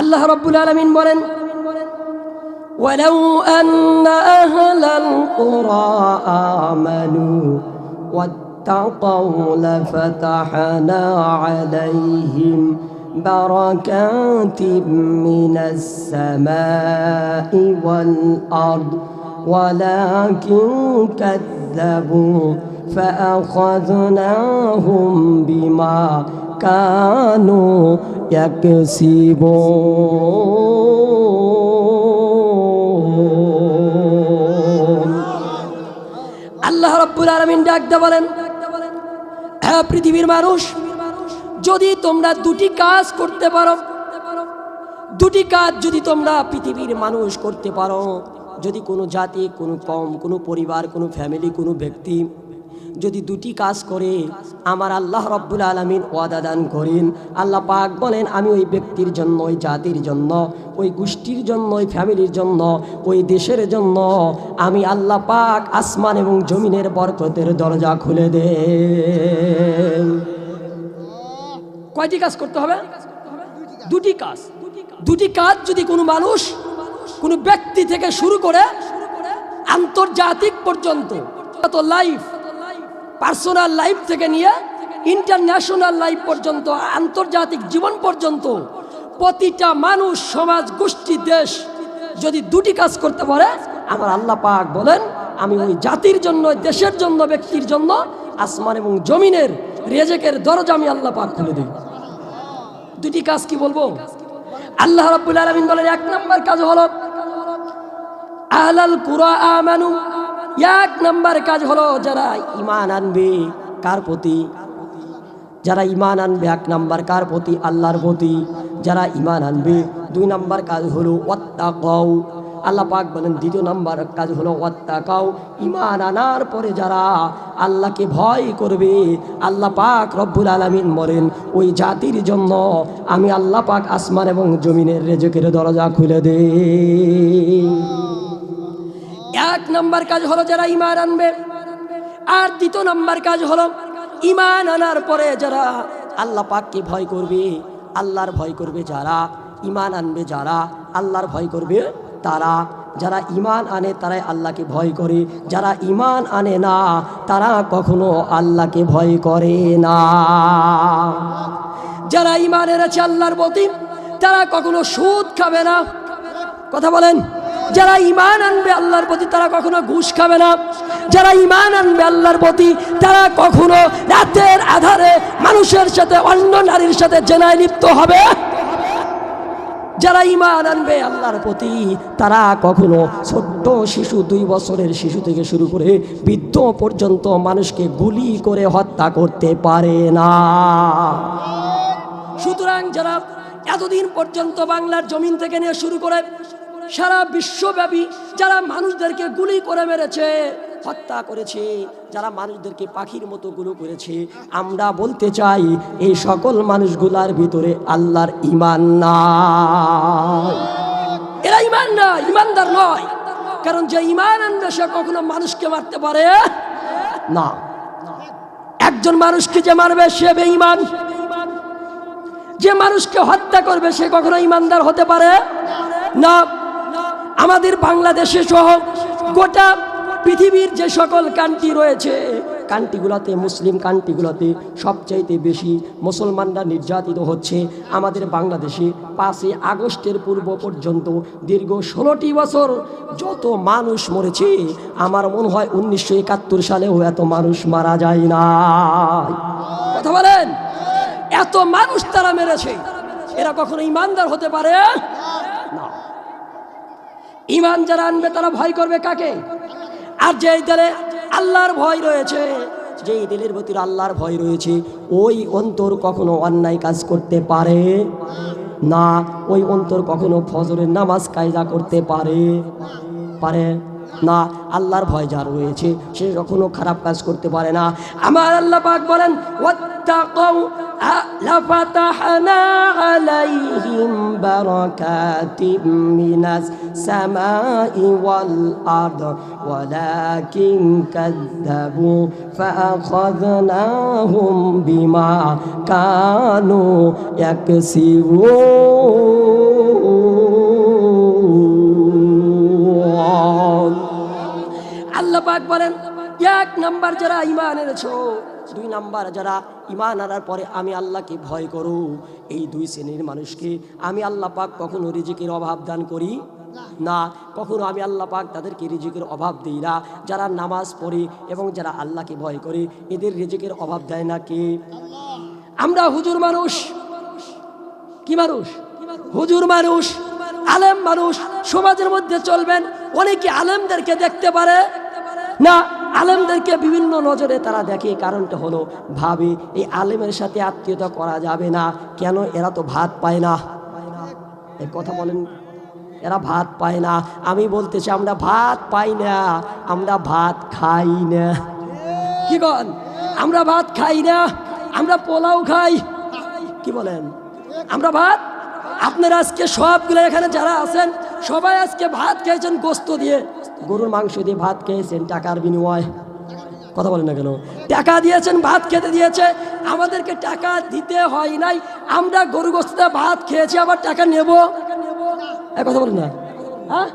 আল্লাহ রব্বুল আলমিন বলেন ولو أن أهل القرى آمنوا واتقوا لفتحنا عليهم بركات من السماء والأرض ولكن كذبوا فأخذناهم بما কানো এক শিব। আল্লাহ রব্বুল আলমিন ডাকতে বলেন হ্যাঁ পৃথিবীর মানুষ, যদি তোমরা দুটি কাজ করতে পারো, দুটি কাজ যদি তোমরা পৃথিবীর মানুষ করতে পারো, যদি কোনো জাতি, কোনো কম, কোনো পরিবার, কোনো ফ্যামিলি কোনো ব্যক্তি যদি দুটি কাজ করে, আমার আল্লাহ রব্বুল আলমিন ওয়াদা দান করেন। আল্লাহ পাক বলেন, আমি ওই ব্যক্তির জন্য, ওই জাতির জন্য, ওই গোষ্ঠীর জন্য, ওই ফ্যামিলির জন্য, ওই দেশের জন্য, আমি আল্লাহ পাক আসমান এবং জমিনের বরকতের দরজা খুলে দে কয়টি কাজ করতে হবে? দুটি কাজ। দুটি কাজ যদি কোনো মানুষ কোনো ব্যক্তি থেকে শুরু করে আন্তর্জাতিক পর্যন্ত লাইফ পার্সোনাল লাইফ থেকে নিয়ে ইন্টারন্যাশনাল লাইফ পর্যন্ত, আন্তর্জাতিক জীবন পর্যন্ত প্রতিটা মানুষ, সমাজ, গোষ্ঠী, দেশ যদি দুটি কাজ করতে পারে, আমার আল্লাহ পাক বলেন, আমি ওই জাতির জন্য, দেশের জন্য, ব্যক্তির জন্য আসমান এবং জমিনের রেজেকের দরজা আমি আল্লাহ পাক খুলে দিই দুটি কাজ কি বলব? আল্লাহ রাব্বুল আলামিন বলেন, এক নম্বর কাজ হলো আহলাল কুরা আমানু এক নাম্বার কাজ হলো যারা ইমান আনবে, কার প্রতি? যারা ইমান আনবে, এক নাম্বার কার প্রতি? আল্লাহর প্রতি। যারা ইমান আনবে, দুই নাম্বার কাজ হলো ওয়াত্তাকাউ। আল্লাহ পাক বলেন, দ্বিতীয় নাম্বার কাজ হলো ওয়াত্তাকাউ। ইমান আনার পরে যারা আল্লাহকে ভয় করবে, আল্লাহ পাক রব্বুল আলামিন বলেন, ওই জাতির জন্য আমি আল্লাহ পাক আসমান এবং জমিনের রেজকের দরজা খুলে দেই এক নম্বর কাজ হলো যারা ইমান আনবে। আর দ্বিতীয় নম্বর কাজ হলো ইমান আনার পরে যারা আল্লাহ পাককে ভয় করবে, আল্লাহর ভয় করবে যারা ইমান আনবে যারা, আল্লাহর ভয় করবে তারা। যারা ইমান আনে তারাই আল্লাহকে ভয় করে, যারা ইমান আনে না তারা কখনো আল্লাহকে ভয় করে না। যারা ইমান এনেছে আল্লাহর প্রতি, তারা কখনো সুদ খাবে না। কথা বলেন। যারা ইমান আনবে আল্লাহর প্রতি, তারা কখনো ঘুষ খাবে না। যারা ইমান আনবে আল্লাহর প্রতি, তারা কখনো রাতের আধারে মানুষের সাথে, অন্য নারীর সাথে জেনায় লিপ্ত হবে। যারা ইমান আনবে আল্লাহর প্রতি, তারা কখনো ছোট্ট শিশু, দুই বছরের শিশু থেকে শুরু করে বৃদ্ধ পর্যন্ত মানুষকে গুলি করে হত্যা করতে পারে না। সুতরাং যারা এতদিন পর্যন্ত বাংলার জমিন থেকে নিয়ে শুরু করে সারা বিশ্বব্যাপী যারা মানুষদেরকে গুলি করে মেরেছে, হত্যা করেছে, যারা মানুষদেরকে পাখির মতো গুলো করেছে, আমরা বলতে চাই এই সকল মানুষগুলার ভিতরে আল্লাহর ইমান নাই। এরা ইমান না ইমানদার নয়। কারণ যে ইমান আনবে, সে কখনো মানুষকে মারতে পারে না। একজন মানুষকে যে মারবে, সে বেঈমান। যে মানুষকে হত্যা করবে, সে কখনো ইমানদার হতে পারে না। আমাদের বাংলাদেশে সহ গোটা পৃথিবীর যে সকল কান্ট্রি রয়েছে, কান্ট্রিগুলোতে, মুসলিম কান্ট্রিগুলোতে সবচাইতে বেশি মুসলমানরা নির্যাতিত হচ্ছে আমাদের বাংলাদেশে। পাঁচই আগস্টের পূর্ব পর্যন্ত দীর্ঘ ষোলোটি বছর যত মানুষ মরেছে, আমার মনে হয় উনিশশো একাত্তর সালেও এত মানুষ মারা যায় না। কথা বলেন? এত মানুষ তারা মেরেছে। এরা কখনো ইমানদার হতে পারে? না। ইমান যারা আনবে, তারা ভয় করবে কাকে? আর যে দিলে আল্লাহর ভয় রয়েছে, যেই দিলের প্রতি আল্লাহর ভয় রয়েছে, ওই অন্তর কখনো অন্যায় কাজ করতে পারে না। ওই অন্তর কখনো ফজরের নামাজ কায়দা করতে পারে পারে না। আল্লাহর ভয় যার রয়েছে, সে কখনো খারাপ কাজ করতে পারে না। আমার আল্লাহ পাক বলেন واتقوا لفتحنا عليهم بركات من السماء والأرض ولكن كذبوا فأخذناهم بما كانوا يكسبون الله পাক বলেন এক নাম্বার যারা ইমান এনেছো দুই নাম্বার যারা ইমান আনার পরে আমি আল্লাহকে ভয় করো। এই দুই শ্রেণির মানুষকে আমি আল্লাহ পাক কখনো রিজিকের অভাব দান করি না। কখনো আমি আল্লাহ পাক তাদেরকে রিজিকের অভাব দিই না। যারা নামাজ পড়ে এবং যারা আল্লাহকে ভয় করে, এদের রিজিকের অভাব দেয় না কে? আমরা হুজুর মানুষ। কি মানুষ? হুজুর মানুষ, আলেম মানুষ। সমাজের মধ্যে চলবেন। অনেকে আলেমদেরকে দেখতে পারে। না আলেমদেরকে বিভিন্ন নজরে তারা দেখে, কারণটা হলো, ভাবে, এই আলেমের সাথে আত্মীয়তা করা যাবে না। কেন? এরা তো ভাত পায় না। এই কথা বলেন, এরা ভাত পায় না। আমি বলতেছি আমরা ভাত পাই না, আমরা ভাত খাই না। কি কন আমরা ভাত খাই না, আমরা পোলাও খাই। কি বলেন? আমরা ভাত? আপনারা আজকে সবগুলো এখানে যারা আছেন, সবাই আজকে ভাত খেয়েছেন গোস্ত দিয়ে। গরুর মাংস দিয়ে ভাত খেয়েছেন, টাকার বিনিময়। কথা বলেন না কেন? টাকা দিয়েছেন, ভাত খেতে দিয়েছে। আমাদেরকে টাকা দিতে হয় নাই। আমরা গরু গোস্ত ভাত খেয়েছি, আবার টাকা নেব। কথা বলেন না। হ্যাঁ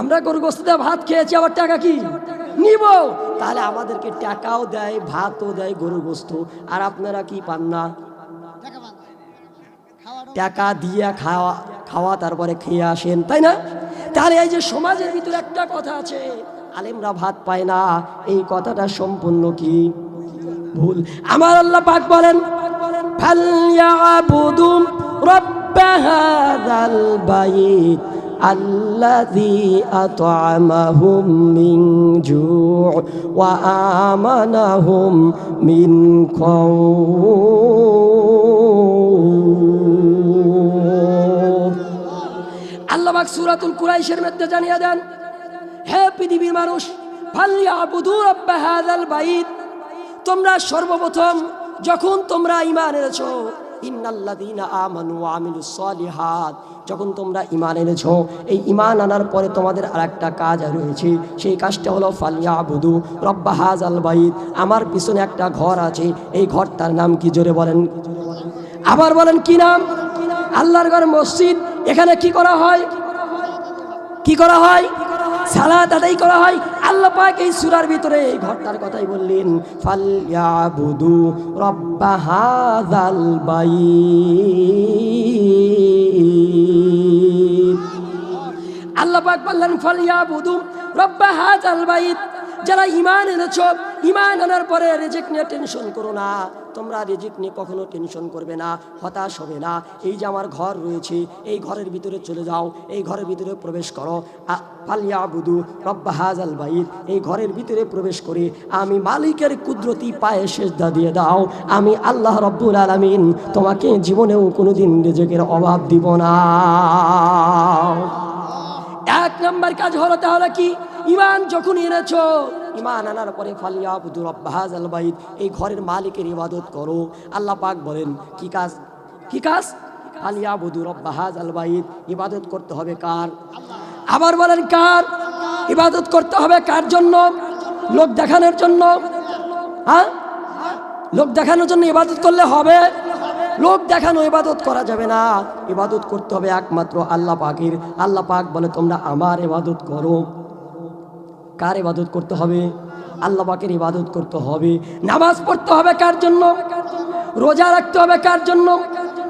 আমরা গরু গোস্ত ভাত খেয়েছি, আবার টাকা কি? নিব। তাহলে আমাদেরকে টাকাও দেয়, ভাতও দেয় গরু গোস্ত। আর আপনারা কি পান না? টাকা দিয়ে খাওয়া খাওয়া, তারপরে খেয়ে আসেন, তাই না? তাহলে এই যে সমাজের ভিতরে একটা কথা আছে আলেমরা ভাত পায় না এই কথাটা সম্পূর্ণ কি ভুল আমার আল্লাহ পাক বলেন ফালইয়াবুদু রব্ব হাযাল বাইত الذي أطعمهم من جوع وآمنهم من خوف পাক সূরাতুল কুরাইশের মধ্যে জানিয়ে দেন, হে পৃথিবীর মানুষ তোমরা সর্বপ্রথম যখন তোমরা ইমান এনেছো যখন তোমরা ইমান এনেছো, এই ইমান আনার পরে তোমাদের আর একটা কাজ রয়েছে। সেই কাজটা হলো ফালিয়াবুদু রব্ব হাযাল বাইত। আমার পিছনে একটা ঘর আছে, এই ঘরটার নাম কি জোরে বলেন? আবার বলেন, কি নাম? আল্লাহর ঘর মসজিদ। এখানে কি করা হয়? কি করা হয়? সালা আদায় করা হয়। আল্লাহ পাক এই সূরার ভিতরে এই ঘরটার কথাই বললেন, ফালইয়াবুদু রব্বা হাযাল বাইত। আল্লাহ পাক বললেন ফালিয়াবুদু রব্বা হাযাল বাইত। যারা ঈমান এনেছো, ঈমান আনার পরে রিজিক নিয়ে টেনশন করো না। তোমরা রিজিক নিয়ে কখনো টেনশন করবে না, হতাশ হবে না। এই যে আমার ঘর রয়েছে, এই ঘরের ভিতরে চলে যাও, এই ঘরের ভিতরে প্রবেশ করো। আ- ফালিয়াবুদু রব্বা হাযাল বাইত। এই ঘরের ভিতরে প্রবেশ করে আমি মালিকের কুদরতি পায়ে সেজদা দিয়ে দাও। আমি আল্লাহ রব্বুল আলামিন তোমাকে জীবনেও কোনোদিন রেজেকের অভাব দিব না। এক নম্বর কাজ হলো তাহলে কি? ইমান যখন এনেছ ইমান আনার পরে ফালিয়া বুদুর আব্বাহাজ এই ঘরের মালিকের ইবাদত করো। আল্লাহ পাক বলেন কি কাজ? কি কাজ? ফালিয়া বুদুর আব্বাহাজ আল ইবাদত করতে হবে কার? আবার বলেন কার? ইবাদত করতে হবে কার জন্য? লোক দেখানোর জন্য। হ্যাঁ? লোক দেখানোর জন্য ইবাদত করলে হবে। লোক দেখানো ইবাদত করা যাবে না। ইবাদত করতে হবে একমাত্র আল্লাহ পাকের। আল্লাহ পাক বলে তোমরা আমার ইবাদত করো। কার ইবাদত করতে হবে? আল্লাহ পাকের ইবাদত করতে হবে। নামাজ পড়তে হবে কার জন্য? রোজা রাখতে হবে কার জন্য?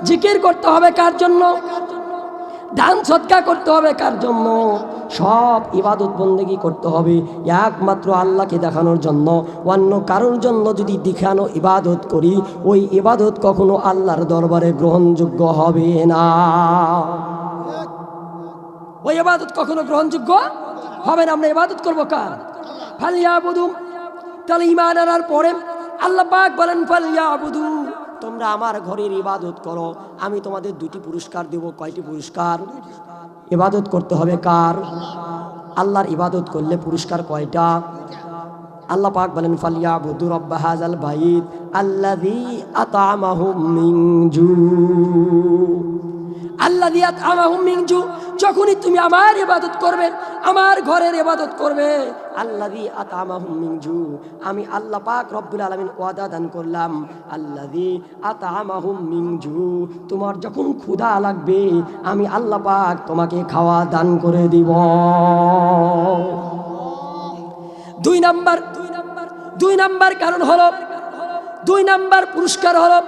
জিকির করতে হবে কার জন্য? দান সৎকা করতে হবে কার জন্য? সব ইবাদত বন্দেগি করতে হবে, একমাত্র আল্লাহকে দেখানোর জন্য। অন্য কারোর জন্য যদি দেখানো ইবাদত করি, ওই ইবাদত কখনো আল্লাহর দরবারে গ্রহণযোগ্য হবে না। ওই ইবাদত কখনো গ্রহণযোগ্য হবে না আমরা ইবাদত করব কার? ফালিয়া তাহলে ইমান আনার পরে আল্লাহ পাক বলেন ফালিয়া বুধু তোমরা আমার ঘরের ইবাদত করো, আমি তোমাদের দুটি পুরস্কার দেব। কয়টি পুরস্কার? ইবাদত করতে হবে কার? আল্লাহর ইবাদত করলে পুরস্কার কয়টা? আল্লাহ পাক বলেন ফালিয়া বুধু রব্বা হাজাল বাইত আল্লাযী আতামাহুম মিন জু আল্লাহ দিয়াত মিনজু, যখনই তুমি আমার ইবাদত করবে, আমার ঘরের ইবাদত করবে আল্লাহ দি আতামাহুম মিনজু, আমি আল্লাহ পাক রব্বুল আলামিন ওয়াদা দান করলাম আল্লাহ দি আতামাহুম মিনজু, তোমার যখন ক্ষুধা লাগবে, আমি আল্লাহ পাক তোমাকে খাওয়া দান করে দিব। দুই নাম্বার দুই নাম্বার কারণ হলো, দুই নাম্বার পুরস্কার হলো,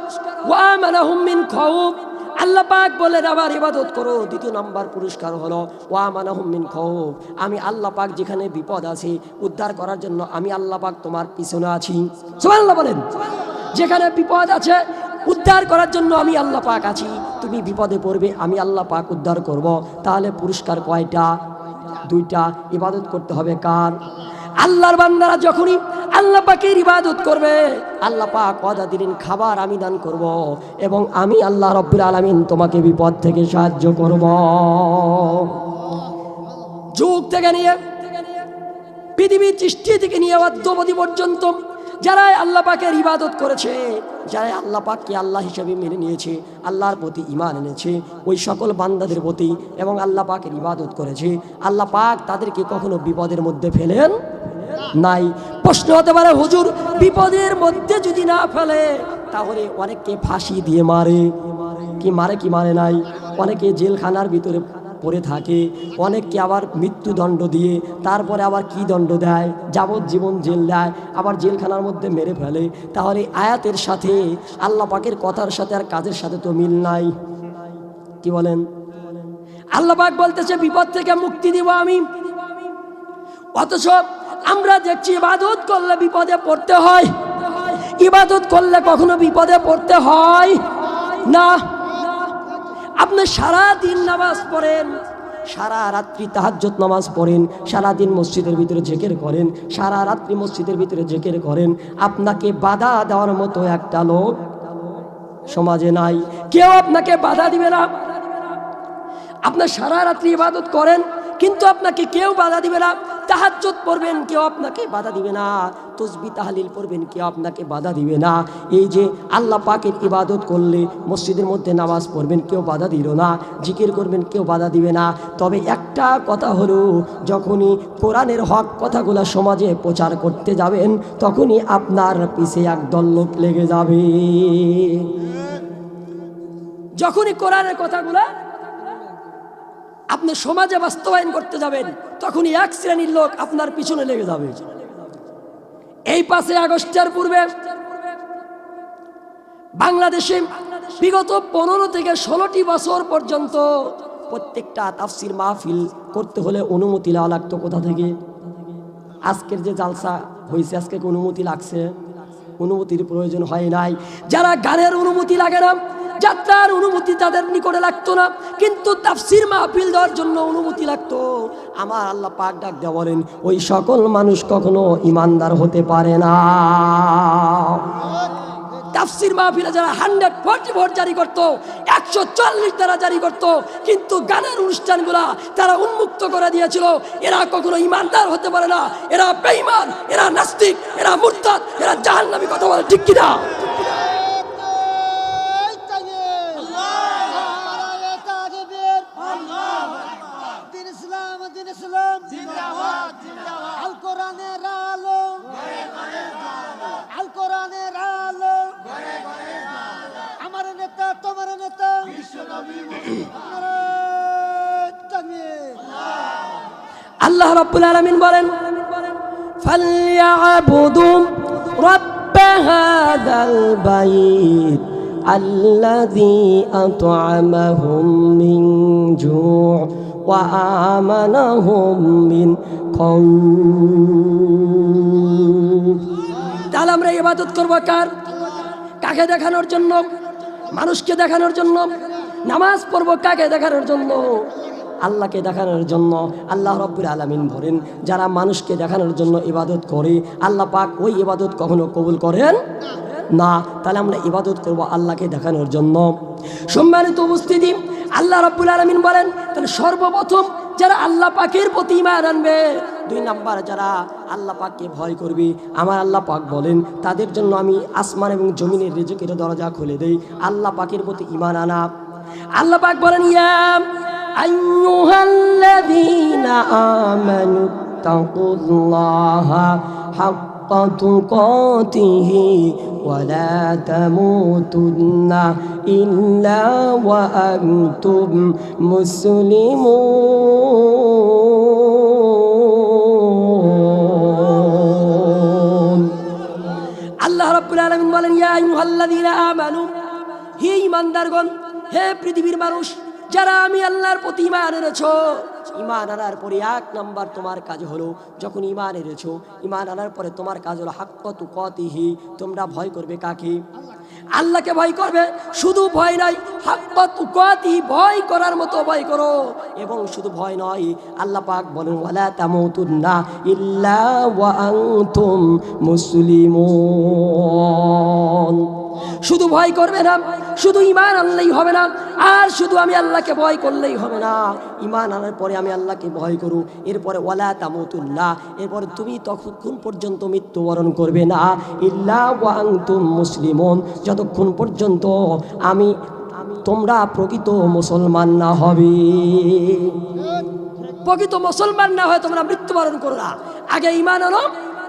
ওয়া মানাহুম মিন খাউফ। আল্লাহ পাক বলেন আবার ইবাদত করো। দ্বিতীয় নাম্বার পুরস্কার হলো ওয়া মানাহুম মিন খাউফ আমি আল্লাহ পাক যেখানে বিপদ আছে, উদ্ধার করার জন্য আমি আল্লাহ পাক তোমার পিছনে আছি। সুবহানাল্লাহ বলেন। যেখানে বিপদ আছে, উদ্ধার করার জন্য আমি আল্লাহ পাক আছি। তুমি বিপদে পড়বে, আমি আল্লাহ পাক উদ্ধার করব। তাহলে পুরস্কার কয়টা? দুইটা। ইবাদত করতে হবে কার? আল্লাহর বান্দারা যখনই আল্লাহ পাকের ইবাদত করবে, আল্লাহ পাক ওয়াদা দিলেন, খাবার আমি দান করব এবং আমি আল্লাহ রব্বুল আলামিন তোমাকে বিপদ থেকে সাহায্য করব। যুগ থেকে নিয়ে, পৃথিবীর সৃষ্টি থেকে নিয়ে অদ্যবধি পর্যন্ত যারা আল্লাহ পাকের ইবাদত করেছে যারা আল্লাহ পাককে আল্লাহ হিসেবে মেনে নিয়েছে, আল্লাহর প্রতি ইমান এনেছে, ওই সকল বান্দাদের প্রতি এবং আল্লাহ পাকের ইবাদত করেছে, আল্লাহ পাক তাদেরকে কখনো বিপদের মধ্যে ফেলেন নাই। প্রশ্ন হতে পারে, হুজুর, বিপদের মধ্যে যদি না ফেলে, তাহলে অনেককে ফাঁসি দিয়ে মারে। কি মারে কি মারে নাই? অনেকে জেলখানার ভিতরে পড়ে থাকে। অনেককে আবার মৃত্যুদণ্ড দিয়ে, তারপরে আবার কি দণ্ড দেয়? যাবজ্জীবন জেল দেয়, আবার জেলখানার মধ্যে মেরে ফেলে। তাহলে আয়াতের সাথে আল্লাহ পাকের কথার সাথে আর কাজের সাথে তো মিল নাই। কি বলেন? আল্লাহ পাক বলতেছে, বিপদ থেকে মুক্তি দিব আমি। অথচ আমরা দেখছি ইবাদত করলে বিপদে পড়তে হয়। ইবাদত করলে কখনো বিপদে পড়তে হয় না। আপনি সারা দিন নামাজ পড়েন, সারা রাত্রি তাহাজ্জত নামাজ পড়েন সারা দিন মসজিদের ভিতরে জেকের করেন, সারা রাত্রি মসজিদের ভিতরে জেকের করেন, আপনাকে বাধা দেওয়ার মতো একটা লোক সমাজে নাই। কেউ আপনাকে বাধা দিবে না। আপনার সারা রাত্রি ইবাদত করেন কিন্তু আপনাকে কেউ বাধা দিবে না। তাহাজ্জত পড়বেন, কেউ আপনাকে বাধা দিবে না। তসবি তাহালিল পড়বেন, কেউ আপনাকে বাধা দিবে না। এই যে আল্লাহ পাকের ইবাদত করলে মসজিদের মধ্যে নামাজ পড়বেন, কেউ বাধা দিল না। জিকির করবেন, কেউ বাধা দিবে না। তবে একটা কথা হলো, যখনই কোরআনের হক কথাগুলো সমাজে প্রচার করতে যাবেন, তখনই আপনার পিছে একদল লোক লেগে যাবে। যখনই কোরআনের কথাগুলা আপনি সমাজে বাস্তবায়ন করতে যাবেন, তখনই এক শ্রেণির লোক আপনার পিছনে লেগে যাবে। এই পাঁচই আগস্টের পূর্বে বাংলাদেশে বিগত পনেরো থেকে ষোলোটি বছর পর্যন্ত প্রত্যেকটা তাফসির মাহফিল করতে হলে অনুমতি নেওয়া লাগতো কোথা থেকে? আজকের যে জালসা হয়েছে, আজকে অনুমতি লাগছে? অনুমতির প্রয়োজন হয় নাই। যারা গানের অনুমতি লাগে না যাত্রার অনুমতি তাদের নিকটে লাগতো না। কিন্তু তাফসির মাহফিল দেওয়ার জন্য অনুমতি লাগতো। আমার আল্লাহ পাক ডাক দেওয়া বলেন, ওই সকল মানুষ কখনো ইমানদার হতে পারে না। তাফসির মাহফিলে যারা হান্ড্রেড ভোট জারি করতো, একশো চল্লিশ দ্বারা জারি করতো, কিন্তু গানের অনুষ্ঠানগুলা তারা উন্মুক্ত করে দিয়েছিল। এরা কখনো ইমানদার হতে পারে না। এরা বেঈমান, এরা নাস্তিক, এরা মুরতাদ, এরা জাহান্নামী কথা বলে ঠিক কিনা? দিন ইসলাম আল কোরআনের আলো আল কোরআনের আলো আমার নেতা তোমার নেতা নারায়ণ তাকবীর। আল্লাহ রাব্বুল আলামিন বলেন ফালইয়াবুদু রাব্ব হাযাল বাইত الذي أطعمهم من جوع وآمنهم من خوف তাহলে আমরা ইবাদত করবো কার কাকে দেখানোর জন্য মানুষকে দেখানোর জন্য নামাজ পড়বো কাকে দেখানোর জন্য আল্লাহকে দেখানোর জন্য আল্লাহ রব্বুল আলমিন বলেন যারা মানুষকে দেখানোর জন্য ইবাদত করে আল্লাহ পাক ওই ইবাদত কখনো কবুল করেন না তাহলে আমরা ইবাদত করব আল্লাহকে দেখানোর জন্য সম্মানিত উপস্থিতি আল্লাহ রব্বুল আলমিন বলেন, তাহলে সর্বপ্রথম যারা আল্লাহ পাকের প্রতি ইমান আনবে, দুই নাম্বার যারা আল্লাহ পাককে ভয় করবে, আমার আল্লাহ পাক বলেন, তাদের জন্য আমি আসমান এবং জমিনের রিজকের দরজা খুলে দেই, আল্লাহ পাকের প্রতি ইমান আনা। আল্লাহ পাক বলেন, ইয়া আইয়ুহাল্লাযীনা আমানু তাকুল্লাহা حق تقاته ولا تموتن إلا وأنتم مسلمون আল্লাহ রাব্বুল আলামিন বলেন, ইয়া আইয়ুহাল্লাযীনা আমানু, হে ঈমানদারগণ, হে পৃথিবীর মানুষ, যারা আমি আল্লাহর প্রতি ঈমান এনেছো ইমান আনার পরে এক নাম্বার তোমার কাজ হলো যখন ইমান এনেছ, ইমান আনার পরে তোমার কাজ হলো হাক্কত কতিহি তোমরা ভয় করবে কাকে? আল্লাহকে ভয় করবে? শুধু ভয় নাই হাক্কত কতি ভয় করার মতো ভয় করো। এবং শুধু ভয় নয়, আল্লাহ পাক বলেন, ওয়ালা তামুতুন্না ইল্লা ওয়া আনতুম মুসলিমুন। শুধু ভয় করবে না, শুধু ইমান আনলেই হবে না, আর শুধু আমি আল্লাহকে ভয় করলেই হবে না। ইমান আনার পরে আমি আল্লাহকে ভয় করু, এরপরে ওয়ালা তামুতুল্লাহ, এরপরে তুমি ততক্ষণ পর্যন্ত মৃত্যুবরণ করবে না। ইল্লা ওয়াংতুম মুসলিমন, যতক্ষণ পর্যন্ত আমি, তোমরা প্রকৃত মুসলমান না হবে। প্রকৃত মুসলমান না হয় তোমরা মৃত্যুবরণ করো না। আগে ইমান আনো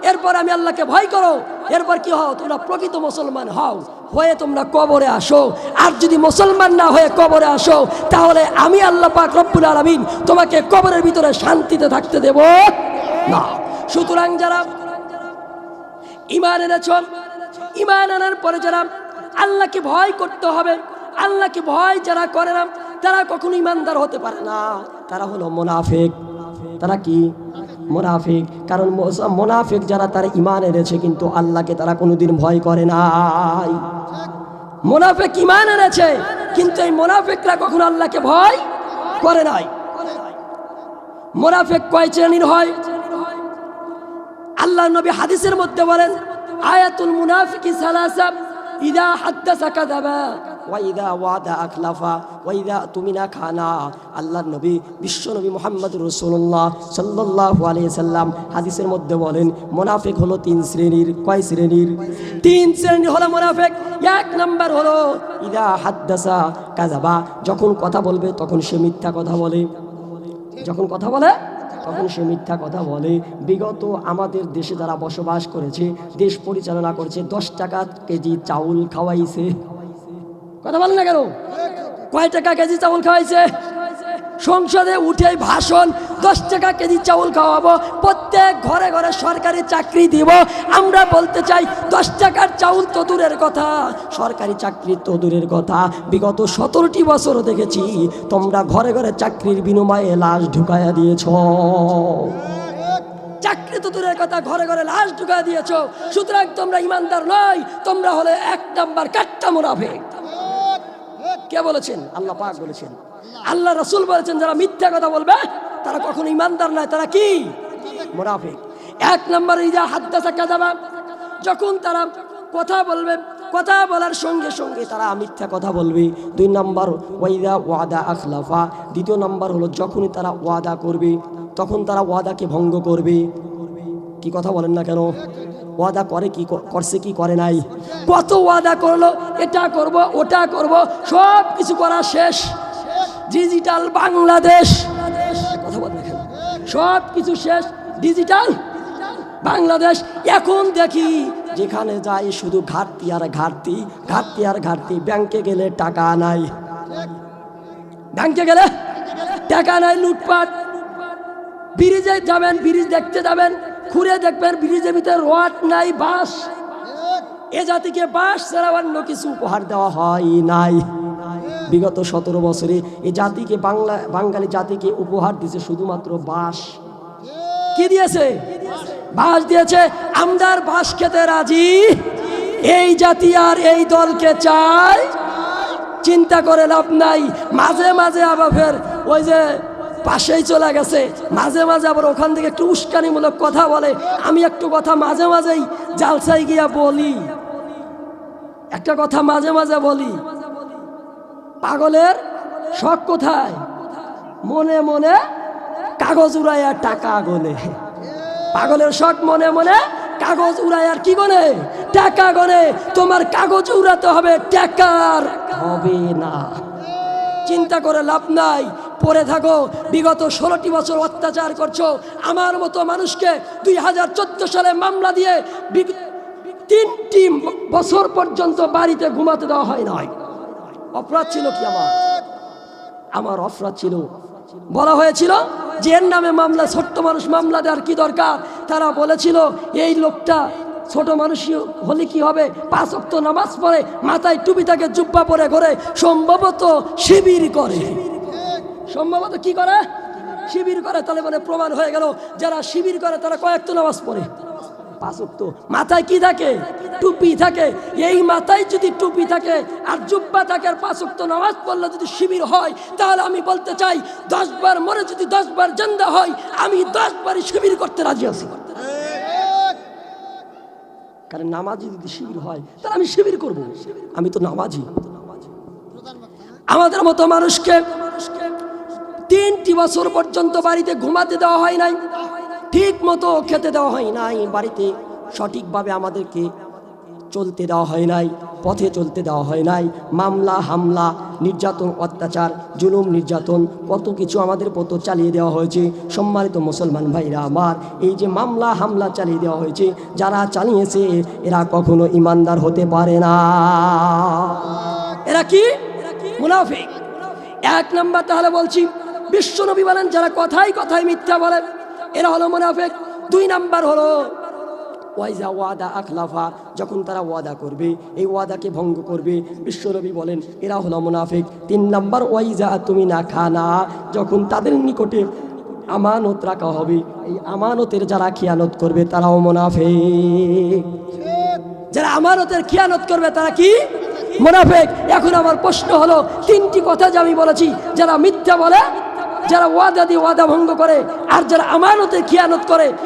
এরপর আমি আল্লাহকে ভয় করো। এরপর কি হও? তোমরা প্রকৃত মুসলমান হও। হয়ে তোমরা কবরে আসো। আর যদি মুসলমান না হয়ে কবরে আসো, তাহলে আমি আল্লাহ পাক রব্বুল আলামিন তোমাকে কবরের ভিতরে শান্তিতে থাকতে দেব না। সুতরাং যারা ইমান এনেছ, ইমান আনার পরে যারা আল্লাহকে ভয় করতে হবে, আল্লাহকে ভয় যারা করে না, তারা কখনো ইমানদার হতে পারে না। তারা হলো মোনাফেক। তারা কি? মোনাফিক। কারণ মোনাফিক যারা তারা ইমান এনেছে কিন্তু আল্লাহকে তারা কোনোদিন ভয় করে নাই। মোনাফেক ইমান এনেছে, কিন্তু এই মোনাফেকরা কখনো আল্লাহকে ভয় করে নাই। মোনাফেক কয় শ্রেণির হয়? আল্লাহ নবী হাদিসের মধ্যে বলেন, আয়াতুল মুনাফিকি সালাসা, ইদা হাদ্দাসা কাযাবা ওয়া ইদা ওয়াদা আখলাফা ওয়া ইদা তুমিনা খানা। আল্লাহর নবী, বিশ্ব নবী মুহাম্মদ রাসূলুল্লাহ সাল্লাল্লাহু আলাইহি সাল্লাম হাদিসের মধ্যে বলেন, মুনাফিক হলো তিন শ্রেণির। কয় শ্রেণির? তিন শ্রেণির হলো মুনাফিক। এক নাম্বার হলো, ইদা হাদ্দাসা কাযাবা। যখন কথা বলবে, তখন সে মিথ্যা কথা বলে। যখন কথা বলে, তখন সে মিথ্যা কথা বলে। বিগত আমাদের দেশে যারা বসবাস করেছে, দেশ পরিচালনা করছে, দশ টাকা কেজি চাউল খাওয়াইছে। কথা বলেন না কেন? কয় টাকা কেজি চাউল খাওয়াইছে? সংসদে উঠে ভাষণ, দশ টাকা কেজি চাউল খাওয়াবো, প্রত্যেক ঘরে ঘরে সরকারি চাকরি দিব। আমরা বলতে চাই, দশ টাকার চাউল তো দূরের কথা, সরকারি চাকরি তো দূরের কথা। বিগত সতেরোটি বছর দেখেছি, তোমরা ঘরে ঘরে চাকরির বিনিময়ে লাশ ঢুকাইয়া দিয়েছ। চাকরি তো দূরের কথা, ঘরে ঘরে লাশ ঢুকাই দিয়েছ। সুতরাং তোমরা ইমানদার নয়, তোমরা হলে এক নাম্বার কাট্টা মুনাফিক। কে বলেছেন? আল্লাহ পাক বলেছেন। আল্লাহ রসুল বলেছেন, যারা মিথ্যা কথা বলবে, তারা কখনো ইমানদার নয়, তারা কি? মুনাফিক। এক নম্বর, ইজা হাদ্দাসা কাযাবা, যখন তারা কথা বলবে, কথা বলার সঙ্গে সঙ্গে তারা মিথ্যা কথা বলবে। দুই নম্বর, ওয়াইদা ওয়াদা আখলাফা। দ্বিতীয় নম্বর হলো, যখনই তারা ওয়াদা করবে, তখন তারা ওয়াদাকে ভঙ্গ করবে। কি কথা বলেন না কেন? ওয়াদা করে ক- করছে কি, করে নাই? কত ওয়াদা করল এটা করব, ওটা করব, সব কিছু করা শেষ। ডিজিটাল বাংলাদেশ সব কিছু শেষ ডিজিটাল বাংলাদেশ এখন দেখি, যেখানে যাই শুধু ঘাটতি আর ঘাটতি ঘাটতি আর ঘাটতি ব্যাংকে গেলে টাকা নাই। ব্যাংকে গেলে টাকা নাই, লুটপাট। ব্রিজে যাবেন ব্রিজ দেখতে যাবেন, ঘুরে দেখবেন ব্রিজের ভিতরে রড নাই, বাস। এ জাতিকে বাস ছাড়া অন্য কিছু উপহার দেওয়া হয় নাই। বিগত সতেরো বছরে এ জাতিকে বাংলা, বাঙালি জাতিকে উপহার দিয়েছে শুধুমাত্র বাস কি দিয়েছে? বাস দিয়েছে, আমদার বাস খেতে রাজি? এই জাতি আর এই দলকে চাই। চিন্তা করে লাভ নাই। মাঝে মাঝে আবার ফের ওই যে পাশেই চলে গেছে। মাঝে মাঝে আবার ওখান থেকে একটু উস্কানিমূলক কথা বলে। আমি একটু কথা মাঝে, মাঝেই জালসাই গিয়া বলি। একটা কথা মাঝে মাঝে বলি। পাগলের শখ কোথায়? মনে মনে কাগজ উড়াইয়া টাকা গনে। পাগলের শখ মনে মনে কাগজ উড়াইয়ার কি গনে? টাকা গনে। তোমার কাগজ উড়াতে হবে টাকার। হবে না। চিন্তা করে লাভ নাই। পড়ে থাকো। বিগত ষোলোটি বছর অত্যাচার করছ। আমার মতো মানুষকে দুই হাজার চোদ্দ সালে মামলা দিয়ে তিনটি বছর পর্যন্ত বাড়িতে ঘুমাতে দেওয়া হয় নাই। অপরাধ ছিল কি আমার? আমার অপরাধ ছিল। বলা হয়েছিল যে এর নামে মামলা, ছোট্ট মানুষ মামলা দেওয়ার কি দরকার? তারা বলেছিল, এই লোকটা ছোট মানুষ হলে কি হবে? পাঁচ অক্ত নামাজ পড়ে, মাথায় টুপি থাকে, জুব্বা পরে ঘরে, সম্ভবত শিবির করে। সম্ভবত কি করে? শিবির করে, তাহলে মানে প্রমাণ হয়ে গেল, যারা শিবির করে, তারা কয়েকটা নামাজ পড়ে। মাথায় কি থাকে? টুপি থাকে। এই মাথায় যদি টুপি থাকে আর জুব্বা থাকে আর পাঁচ অক্ত নামাজ পড়লে যদি শিবির হয়, তাহলে আমি বলতে চাই দশ বার মরে যদি দশ বার জান্দা হয়, আমি দশ বারই শিবির করতে রাজি আছি। কারণ নামাজি যদি শিবির হয়, তাহলে আমি শিবির করব। আমি তো নামাজি। আমাদের মতো মানুষকে তিনটি বছর পর্যন্ত বাড়িতে ঘুমাতে দেওয়া হয় নাই। ঠিক মতো খেতে দেওয়া হয় নাই, বাড়িতে সঠিকভাবে আমাদেরকে চলতে দেওয়া হয় নাই, পথে চলতে দেওয়া হয় নাই, মামলা, হামলা, নির্যাতন, অত্যাচার, জুলুম, নির্যাতন, কত কিছু আমাদের পথ চালিয়ে দেওয়া হয়েছে। সম্মানিত মুসলমান ভাইরা আমার, এই যে মামলা, হামলা চালিয়ে দেওয়া হয়েছে, যারা চালিয়েছে, এরা কখনো ইমানদার হতে পারে না। এরা কি? মুনাফিক। এক নাম্বার তাহলে বলছি বিশ্বনবী বলেন, যারা কথাই কথাই মিথ্যা বলে এরা হলো মুনাফিক। দুই নাম্বার হলো, ওয়াইজা ওয়াদা আখলাফা যখন তারা ওয়াদা করবে, এই ওয়াদাকে ভঙ্গ করবে, বিশ্বনবী বলেন, এরা হলো মুনাফিক। তিন নাম্বার, ওয়াইজা তুমি না খানা, যখন তাদের নিকটে আমানত রাখা হবে, এই আমানতের যারা খিয়ানত করবে, তারাও মুনাফিক। যারা আমানতের খিয়ানত করবে, তারা কি? মুনাফেক। এখন আমার প্রশ্ন হলো, তিনটি কথা যে আমি বলেছি, যারা মিথ্যা বলে যারা ওয়াদা দিয়ে ওয়াদা ভঙ্গ করে আর যারা আমানতে খিয়ানত করে